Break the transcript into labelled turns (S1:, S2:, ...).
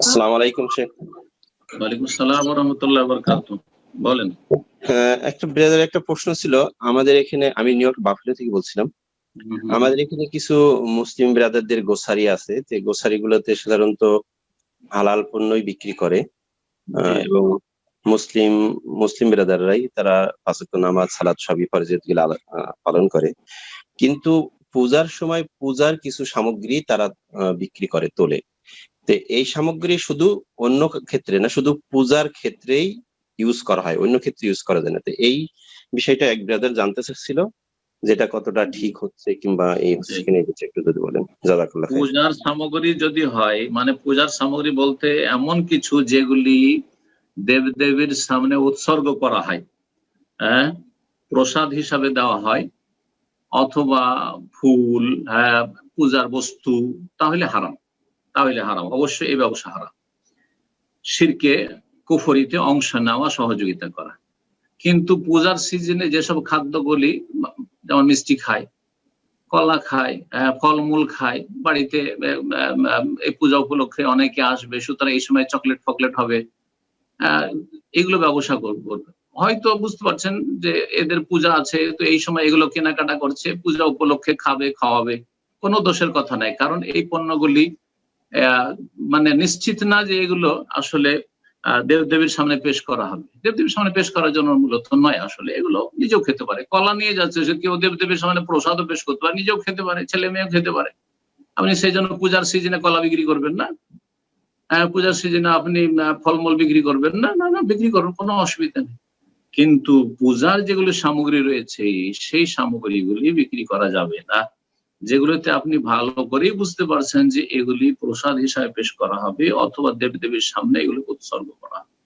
S1: আসসালামু আলাইকুম শেখ।
S2: ওয়ালাইকুম আসসালাম রহমতুল্লাহ বরকাত। বলেন।
S1: হ্যাঁ, একটা ব্রাদার একটা প্রশ্ন ছিল। আমাদের এখানে আমি নিউ ইয়র্ক বাফেলো থেকে বলছিলাম। আমাদের এখানে কিছু মুসলিম ব্রাদারদের গোসারি আছে। যে গোসারি গুলোতে সাধারণত হালাল পণ্যই বিক্রি করে। এবং মুসলিম মুসলিম ব্রাদাররাই তারা পাঁচক নামাজ সালাদ সবই ফরজিয়তগুলো পালন করে। কিন্তু পূজার সময় পূজার কিছু সামগ্রী তারা বিক্রি করে তোলে। তো এই সামগ্রী শুধু অন্য ক্ষেত্রে না শুধু পূজার ক্ষেত্রেই ইউজ করা হয় অন্য ক্ষেত্রে ইউজ করা যায় না। তো এই বিষয়টা এক ব্রাদার জানতে চাচ্ছিল যেটা কতটা ঠিক হচ্ছে কিংবা এই হচ্ছে। কিনা একটু যদি বলেন। জাজাকাল্লাহ
S2: পূজার সামগ্রী যদি হয় মানে পূজার সামগ্রী বলতে এমন কিছু যেগুলি দেব দেবীর সামনে উৎসর্গ করা হয় হ্যাঁ? প্রসাদ হিসাবে দেওয়া হয় অথবা ফুল হ্যাঁ পূজার বস্তু তাহলে হারাম। তাহলে হারাম। অবশ্যই এই ব্যবসা হারাম। শিরকে, কুফরিতে অংশ নেওয়া, সহযোগিতা করা। কিন্তু পূজার সিজনে যেসব খাদ্যগুলি, যেমন মিষ্টি খায়, কলা খায় ফলমূল খায়, বাড়িতে এই পূজা উপলক্ষে অনেকে আসবে, সুতরাং এই সময় চকলেট ফকলেট হবে এগুলো ব্যবসা করব। হয়তো বুঝতে পারছেন যে এদের পূজা আছে, তো এই সময় এগুলো কেনাকাটা করছে, পূজা উপলক্ষে খাবে, খাওয়াবে, কোনো দোষের কথা নাই। কারণ এই পণ্যগুলি মানে নিশ্চিত না যে এগুলো আসলে দেবদেবীর সামনে পেশ করা হবে। দেবদেবীর সামনে পেশ করার জন্য মূলত নয় আসলে এগুলো নিজেও খেতে পারে। কলা নিয়ে যাচ্ছে সে কেউ দেবদেবীর সামনে প্রসাদও পেশ করতে পারে নিজেও খেতে পারে ছেলে মেয়েও খেতে পারে। আপনি সেই জন্য পূজার সিজনে কলা বিক্রি করবেন না। আহ, পূজার সিজনে আপনি ফলমূল বিক্রি করবেন না না না বিক্রি করবেন কোনো অসুবিধা নেই। কিন্তু পূজার যেগুলো সামগ্রী রয়েছে সেই সামগ্রীগুলি বিক্রি করা যাবে না। যেগুলোতে আপনি ভালো করেই বুঝতে পারছেন যে এগুলি প্রসাদ হিসাবে পেশ করা হবে অথবা দেবদেবীর সামনে এগুলি উৎসর্গ করা হবে।